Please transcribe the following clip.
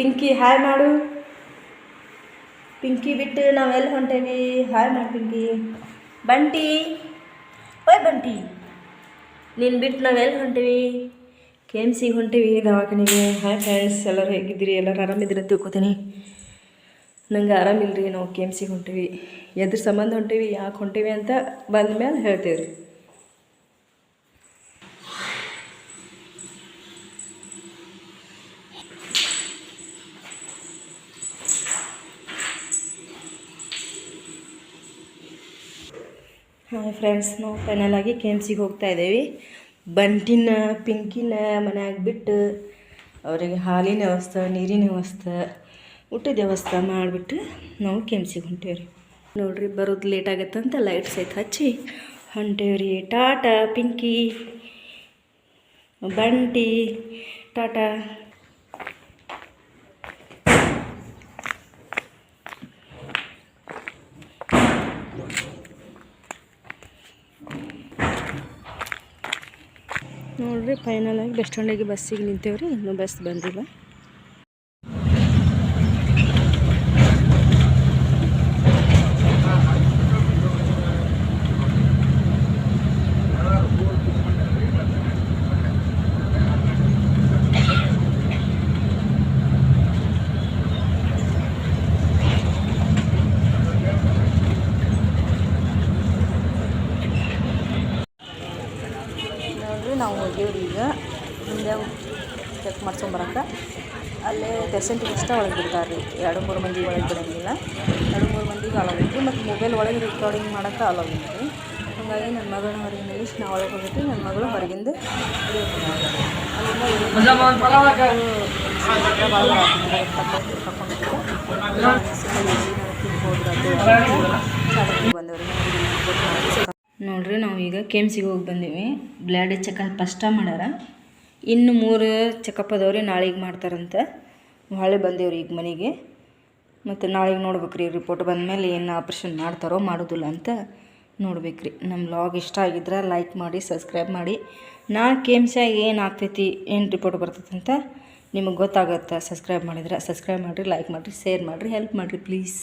Pinki hi ಮಾಡು. ಪಿಂಕಿ ಬಿಟ್ಟು ನಾವು ಎಲ್ಲಿ ಹೊಂಟೇವಿ. ಹಾಯ್ ಮಾಡು ಪಿಂಕಿ. ಬಂಟಿ. ಓಯ್ ಬಂಟಿ. ನೀನು ಬಿಟ್ಟು ನಾವೆಲ್ಲ ಹೊಂಟೇವಿ. ಕೆ ಎಂ ಸಿಗೆ ಹೊಂಟೇವಿ ದವಾಖಾನೆಗೆ. ಹಾಯ್ ಫ್ರೆಂಡ್ಸ್ ಎಲ್ಲರೂ ಹೇಗಿದ್ದೀರಿ? ಎಲ್ಲರೂ ಆರಾಮಿದ್ದೀರಿ? ತಿಳ್ಕೊತೀನಿ. ನಂಗೆ ಆರಾಮಿಲ್ಲ ರೀ ನಾವು ಕೆ ಎಂ ಸಿಗೆ ಹೊಂಟೀವಿ. ಎದ್ರ ಸಂಬಂಧ ಹೊಂಟೀವಿ, ಯಾಕೆ ಹೊಂಟೀವಿ ಅಂತ ಬಂದ ಮೇಲೆ ಹೇಳ್ತೇವೆ ರೀ ಹಾಯ್ ಫ್ರೆಂಡ್ಸ್ ನಾವು ಫೈನಲ್ ಆಗಿ ಕೆ ಎಂ ಸಿಗೆ ಹೋಗ್ತಾ ಇದ್ದೀವಿ ಬಂಟಿನ, ಪಿಂಕಿನ ಮನೆಯಾಗ ಬಿಟ್ಟು ಅವರಿಗೆ ಹಾಲಿನ ವ್ಯವಸ್ಥೆ, ನೀರಿನ ವ್ಯವಸ್ಥೆ, ಊಟದ ವ್ಯವಸ್ಥೆ ಮಾಡಿಬಿಟ್ಟು ನಾವು ಕೆ ಎಂ ಸಿಗೆ ಹೊಂಟೇವಿ ರೀ ನೋಡಿರಿ, ಬರೋದು ಲೇಟ್ ಆಗತ್ತಂತ ಲೈಟ್ ಸಹಿತ ಹಚ್ಚಿ ಹೊಂಟೇವಿ ರೀ ಟಾಟಾ, ಪಿಂಕಿ, ಬಂಟಿ, ಟಾಟಾ. ನೋಡ್ರಿ ಫೈನಲ್ ಆಗಿ ಬಸ್ ಸ್ಟ್ಯಾಂಡಿಗೆ ಬಸ್ಸಿಗೆ ನಿಂತೇವ್ರಿ ಇನ್ನೂ ಬಸ್ ಬಂದಿಲ್ಲ. ನಾವು ಹೋಗೀವ್ರಿ ಈಗ. ಹಿಂದೆ ಚೆಕ್ ಮಾಡ್ಸ್ಕೊಂಬರಕ್ಕೆ ಅಲ್ಲೇ ಪೇಷಂಟಿಗೆ ಇಷ್ಟ ಒಳಗೆ ಬಿಡ್ತಾರೆ ರೀ ಎರಡು, ಮೂರು ಮಂದಿ ಒಳಗೆ ಬಿಡೋಂಗಿಲ್ಲ. ಎರಡು, ಮೂರು ಮಂದಿಗೆ ಅಲೋ ರೀ ಮತ್ತು ಮೊಬೈಲ್ ಒಳಗೆ ರೆಕಾರ್ಡಿಂಗ್ ಮಾಡೋಕ್ಕೆ ಅಲೋ ರೀ ಹಾಗಾಗಿ ನನ್ನ ಮಗಳ ಹೊರಗೆ ನಿಲ್ಲಿಸಿ ನಾವು ಒಳಗೆ ಹೋಗಿದ್ವಿ. ನನ್ನ ಮಗಳು ಹೊರಗಿಂದ ತಗೊಂಡು ಈಗ ಕೆ ಎಂ ಸಿಗೆ ಹೋಗಿ ಬಂದೀವಿ. ಬ್ಲಡ್ ಚೆಕಪ್ ಫಸ್ಟ ಮಾಡ್ಯಾರ ಇನ್ನು ಮೂರು ಚೆಕಪ್ ಅದಾವ್ರಿ, ನಾಳೆಗೆ ಮಾಡ್ತಾರಂತೆ. ಹೊಳೆ ಬಂದೇವ್ರಿ ಈಗ ಮನೆಗೆ. ಮತ್ತು ನಾಳೆಗೆ ನೋಡ್ಬೇಕು ರೀ ರಿಪೋರ್ಟ್ ಬಂದಮೇಲೆ ಏನು ಆಪ್ರೇಷನ್ ಮಾಡ್ತಾರೋ ಮಾಡೋದಿಲ್ಲ ಅಂತ ನೋಡ್ಬೇಕು ರೀ ನಮ್ಮ ಲಾಗ್ ಇಷ್ಟ ಆಗಿದ್ರೆ ಲೈಕ್ ಮಾಡಿ ಸಬ್ಸ್ಕ್ರೈಬ್ ಮಾಡಿ. ನಾ ಕೆ ಎಂ ಏನು ಆಗ್ತೈತಿ, ಏನು ರಿಪೋರ್ಟ್ ಬರ್ತೈತೆ ಅಂತ ನಿಮಗೆ ಗೊತ್ತಾಗುತ್ತೆ. ಸಬ್ಸ್ಕ್ರೈಬ್ ಮಾಡಿದ್ರೆ ಸಬ್ಸ್ಕ್ರೈಬ್ ಮಾಡಿರಿ ಲೈಕ್ ಮಾಡಿರಿ ಶೇರ್ ಮಾಡಿರಿ ಹೆಲ್ಪ್ ಮಾಡಿರಿ ಪ್ಲೀಸ್